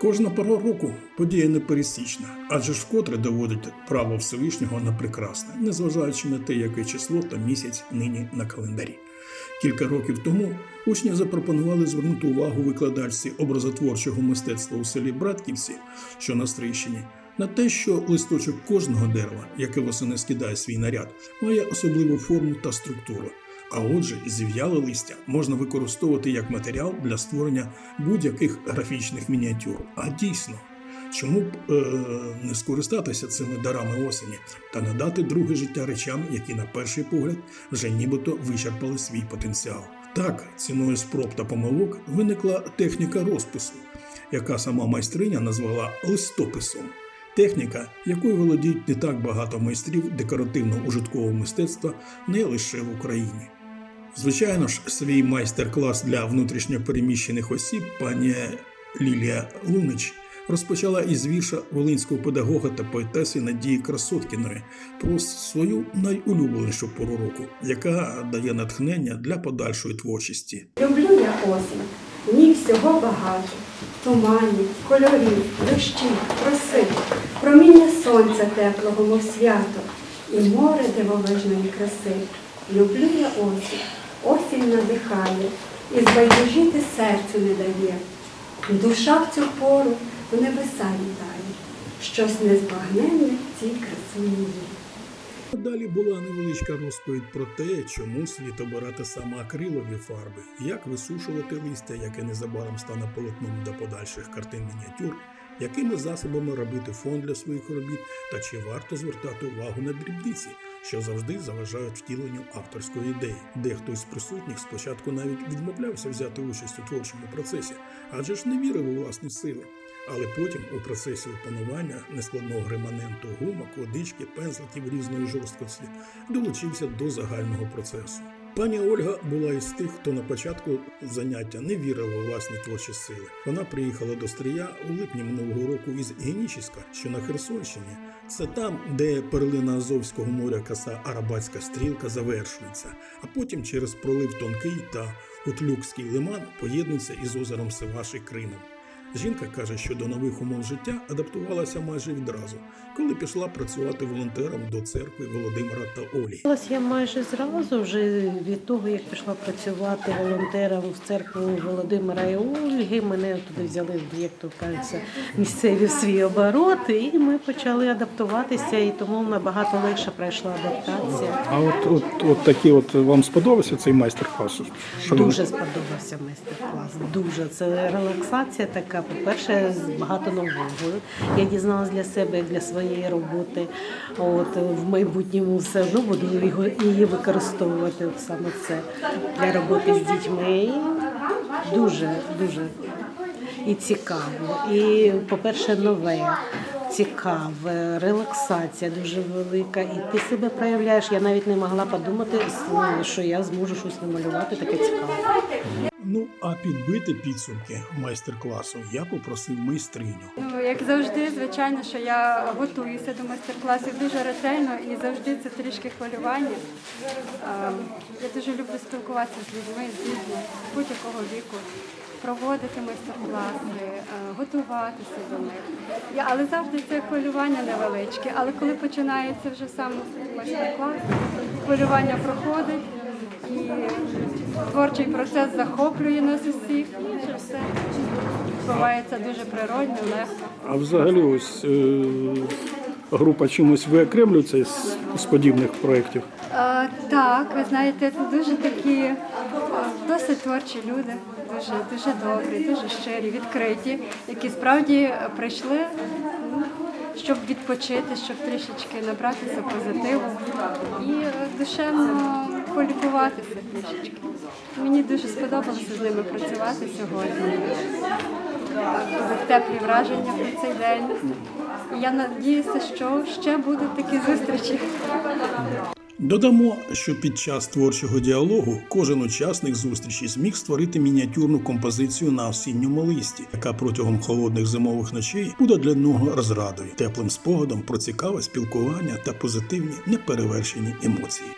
Кожна пора року подія непересічна, адже ж вкотре доводить право Всевишнього на прекрасне, незважаючи на те, яке число та місяць нині на календарі. Кілька років тому учні запропонували звернути увагу викладачці образотворчого мистецтва у селі Братківці, що на Стрийщині, на те, що листочок кожного дерева, яке восени скидає свій наряд, має особливу форму та структуру. А отже, зів'яле листя можна використовувати як матеріал для створення будь-яких графічних мініатюр. А дійсно, чому б е, не скористатися цими дарами осені та надати друге життя речам, які на перший погляд вже нібито вичерпали свій потенціал? Так, ціною спроб та помилок виникла техніка розпису, яка сама майстриня назвала листописом. Техніка, якою володіють не так багато майстрів декоративно-ужиткового мистецтва не лише в Україні. Звичайно ж, свій майстер-клас для внутрішньопереміщених осіб пані Лілія Лунич розпочала із вірша волинського педагога та поетеси Надії Красоткіної про свою найулюбленішу пору року, яка дає натхнення для подальшої творчості. Люблю я осінь, в ній всього багато. Туманів, кольорів, дощів, роси, проміння сонця теплого, мов свято, і море дивовижної краси. Люблю я осінь, осінь надихає, і збайдужити серцю не дає. Душа в цю пору в небеса літає, щось незбагненне в цій красуні є. Далі була невеличка розповідь про те, чому слід обирати саме акрилові фарби, як висушувати листя, яке незабаром стане полотном для подальших картин мініатюр, якими засобами робити фон для своїх робіт, та чи варто звертати увагу на дрібниці, що завжди заважають втіленню авторської ідеї. Дехто із присутніх спочатку навіть відмовлявся взяти участь у творчому процесі, адже ж не вірив у власні сили. Але потім у процесі опанування нескладного гриманенту гумок, водички, пензликів різної жорсткості долучився до загального процесу. Пані Ольга була із тих, хто на початку заняття не вірив у власні творчі сили. Вона приїхала до Стрия у липні минулого року із Генічіська, що на Херсонщині. Це там, де перлина Азовського моря коса Арабатська стрілка завершується, а потім через пролив Тонкий та Утлюкський лиман поєднується із озером Севаші Кримом. Жінка каже, що до нових умов життя адаптувалася майже відразу, коли пішла працювати волонтером до церкви Володимира та Олі. Я майже зразу вже від того, як пішла працювати волонтером в церкву Володимира і Ольги. Мене туди взяли, як то кажеться, місцеві в свій оборот, і ми почали адаптуватися, і тому набагато легше пройшла адаптація. А от, от, от такі от вам сподобався цей майстер-клас? Дуже сподобався майстер-клас. Дуже це релаксація така. По-перше, багато нового. Я дізналась для себе, для своєї роботи. От в майбутньому все одно буду його її використовувати. От саме це для роботи з дітьми. Дуже, дуже і цікаво. І, по-перше, нове. Цікаве, релаксація дуже велика, і ти себе проявляєш. Я навіть не могла подумати, що я зможу щось намалювати таке цікаве. Ну а підбити підсумки майстер-класу я попросив майстриню. Ну, як завжди, звичайно, що я готуюся до майстер-класів дуже ретельно і завжди це трішки хвилювання. Я дуже люблю спілкуватися з людьми, з дітьми будь-якого віку, проводити майстер-класи, готуватися до них. Я, але завжди це хвилювання невеличке. Але коли починається вже сам майстер-клас, хвилювання проходить і творчий процес захоплює нас усіх, і вже все відбувається дуже природно, легко. А взагалі ось е, група чимось виокремлюється з, з подібних проєктів? Е, так, ви знаєте, це дуже такі е, досить творчі люди, дуже, дуже добрі, дуже щирі, відкриті, які справді прийшли, ну, щоб відпочити, щоб трішечки набратися позитиву і душевно полікуватися. Мені дуже сподобалося з ними працювати сьогодні. Теплі враження про цей день. Я надіюся, що ще будуть такі зустрічі. Додамо, що під час творчого діалогу кожен учасник зустрічі зміг створити мініатюрну композицію на осінньому листі, яка протягом холодних зимових ночей буде для нього розрадою, теплим спогадом про цікаве спілкування та позитивні неперевершені емоції.